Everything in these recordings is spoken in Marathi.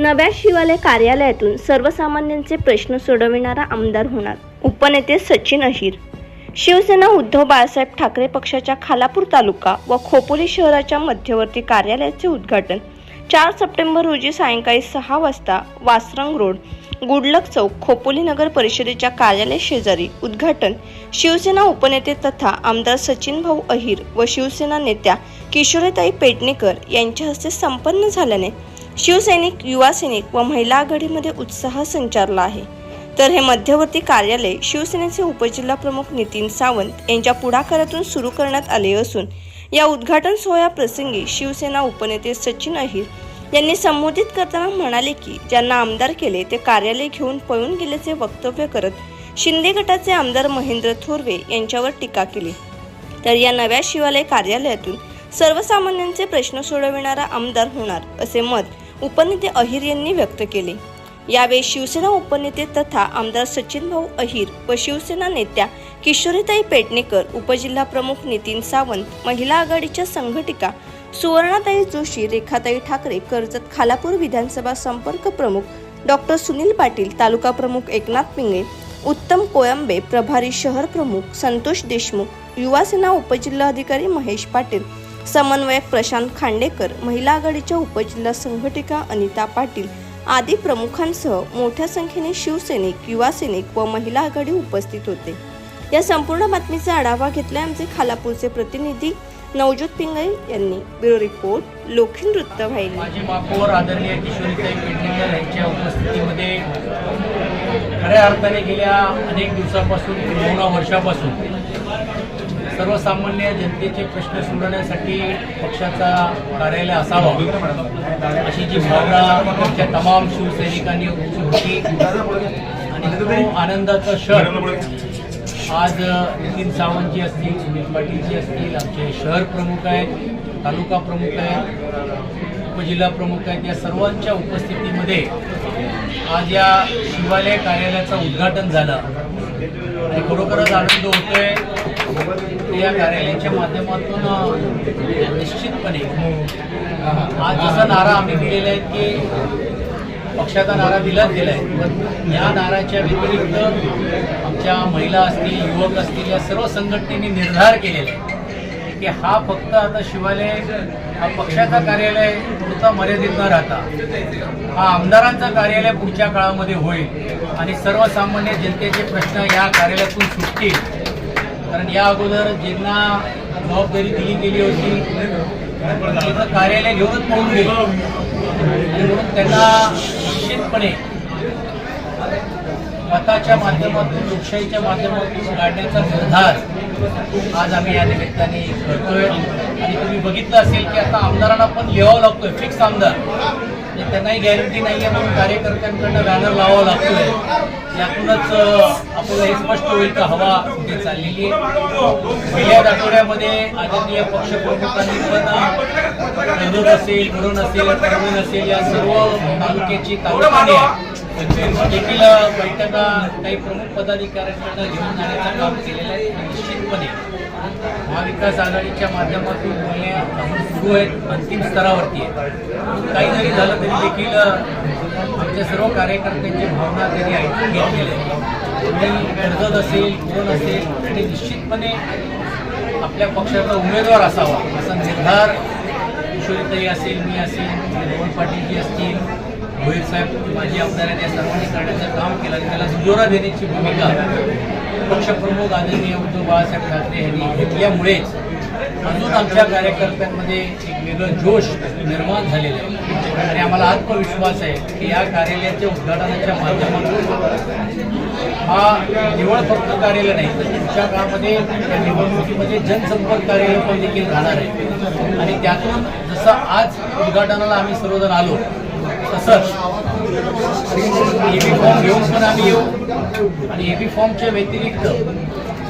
नव्या शिवालय कार्यालयातून सर्वसामान्यांचे प्रश्न सोडविणारा आमदार होणार. उपनेते सचिन अहिर. शिवसेना उद्धव बाळासाहेब ठाकरे पक्षाच्या खालापूर तालुका व खोपोली शहराच्या मध्यवर्ती कार्यालयाचे उद्घाटन. चार सप्टेंबर रोजी सायंकाळी सहा वाजता वासरंग रोड गुडलक चौक खोपोली नगर परिषदेच्या कार्यालय शेजारी उद्घाटन. शिवसेना उपनेते तथा आमदार सचिन भाऊ अहिर व शिवसेना नेत्या किशोरीताई पेडणेकर यांच्या हस्ते संपन्न झाल्याने शिवसैनिक युवा सैनिक व महिला आघाडीमध्ये उत्साह संचारला आहे. तर हे मध्यवर्ती कार्यालय शिवसेनेचे उपजिल्हा प्रमुख नितीन सावंत यांच्या पुढाकारातून सुरू करण्यात आले असून या उद्घाटन सोहळ्याप्रसंगी शिवसेना उपनेते सचिन अहिर यांनी संबोधित करताना म्हणाले की ज्यांना आमदार केले ते कार्यालय घेऊन पळून गेल्याचे वक्तव्य करत शिंदे गटाचे आमदार महेंद्र थोरवे यांच्यावर टीका केली. तर या नव्या शिवालय कार्यालयातून सर्वसामान्यांचे प्रश्न सोडविणारा आमदार होणार असे मत उपनेते अहिर यांनी व्यक्त केले. यावेळी शिवसेना उपनेते तथा आमदार सचिन भाऊ अहिर व शिवसेना नेत्या किशोरीताई पेडणेकर उपजिल्हा प्रमुख नितीन सावंत महिला आघाडीच्या संघटिका सुवर्णाताई जोशी रेखाताई ठाकरे कर्जत खालापूर विधानसभा संपर्क प्रमुख डॉक्टर सुनील पाटील तालुका प्रमुख एकनाथ पिंगे उत्तम कोयंबे प्रभारी शहर प्रमुख संतोष देशमुख युवासेना उपजिल्हाधिकारी महेश पाटील समन्वयक प्रशांत खांडेकर महिला आघाडीच्या उपजिल्हा संघटिका अनिता पाटील आदी प्रमुखांसह मोठ्या संख्येने शिवसैनिक युवा सैनिक व महिला आघाडी उपस्थित होते. या संपूर्ण बातमीचा आढावा घेतला आमचे खालापूरचे प्रतिनिधी नवज्योत पिंगळे यांनी. ब्युरो रिपोर्ट लोखी नृत्य वृत्तवाहिनी माझी महापौर आदरणीय किशोरीताई पेडणेकर यांच्या उपस्थितीमध्ये खऱ्या अर्थाने गेल्या अनेक दिवसापासून किंबहुना वर्षापासून सर्वसामान्य जनतेचे प्रश्न सोडवण्यासाठी पक्षाचा कार्यालय असावा. अशी जी भावना आमच्या तमाम शिवसैनिकांनी होती. आणि आनंदाचा क्षण आज नितीन सावंतजी असतील सुनील पाटीलजी असतील आमचे शहर प्रमुख आहेत तालुका प्रमुख आहेत उपजिल्हा प्रमुख आहेत या सर्वांच्या उपस्थितीमध्ये आज या शिवालय कार्यालयाचं उद्घाटन झालं. आणि खरोखरच आनंद होतोय. की या कार्यालयाच्या माध्यमातून निश्चितपणे आज जसा नारा आम्ही दिलेला आहे की पक्षाचा नारा दिलाच गेला आहे पण या नाराच्या व्यतिरिक्त आमच्या महिला असतील युवक असतील या सर्व संघटनेने निर्धार केलेला आहे की हा फक्त आता शिवालय हा पक्षाचा कार्यालय पुरता मर्यादित न राहता हा आमदारांचा कार्यालय पुढच्या काळामध्ये होईल आणि सर्वसामान्य जनतेचे प्रश्न या कार्यालयातून सुटतील. कारण या अगोदर ज्यांना जबाबदारी दिली गेली होती. त्याचं कार्यालय घेऊनच पळून गेलं. म्हणून त्यांना निश्चितपणे मताच्या माध्यमातून लोकशाहीच्या माध्यमातून काढण्याचा निर्धार आज आम्ही या निमित्ताने करतोय. आणि तुम्ही बघितलं असेल की आता आमदारांना पण लिहावं लागतोय फिक्स आमदार. म्हणजे त्यांनाही गॅरंटी नाही आहे म्हणून कार्यकर्त्यांकडनं बॅनर लावावं लागतोय. यातूनच अं, आपल्याला हे स्पष्ट होईल का हवा कुठे चाललेली आहे. गेल्याच आठवड्यामध्ये आदरणीय पक्षप्रमुखांनी पण नजर असेल मुरुण असेल असेल या सर्व तालुक्याची तालुकाने देखील बैठका काही प्रमुख पदाधिकाऱ्यांकडनं घेऊन जाण्याचं काम केलेलं आहे निश्चितपणे. महाविकास आघाडीच्या माध्यमातून बोलणे अजून सुरू आहेत अंतिम स्तरावरती आहे काही जरी झालं तरी देखील आमच्या सर्व कार्यकर्त्यांची भावना त्यांनी ऐकून घेतलेली आहे. कोणी कर्जत असेल कोण असेल आणि निश्चितपणे आपल्या पक्षाचा उमेदवार असावा असा निर्धार किशोरीताई असेल मी असेल मोहन पाटीलजी असतील भोईर साहेब माजी आमदाराने सर्वांनी करण्याचं काम केलं आणि त्याला दुजोरा देण्याची भूमिका पक्षप्रमुख आदरणीय उद्धव बाळासाहेब ठाकरे यांनी घेतल्यामुळेच अजून आमच्या कार्यकर्त्यांमध्ये एक वेगळं जोश निर्माण झालेलं आहे. आणि आम्हाला आत्मविश्वास आहे की या कार्यालयाच्या उद्घाटनाच्या माध्यमातून हा निवड फक्त कार्यालय नाही तर पुढच्या काळामध्ये या निवडणुकीमध्ये जनसंपर्क कार्यालय पण देखील राहणार आहे. आणि त्यातून जसं आज उद्घाटनाला आम्ही सर्वजण आलो तसंच एबी फॉर्म घेऊन पण आम्ही येऊ आणि एबी फॉर्मच्या व्यतिरिक्त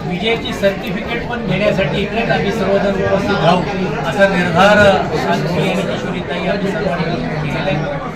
विजयाची सर्टिफिकेट पण घेण्यासाठी इकडेच आम्ही सर्वजण उपस्थित राहू असा निर्धार आज आणि किशोरीताई आम्ही सर्वांनी केलेला आहे.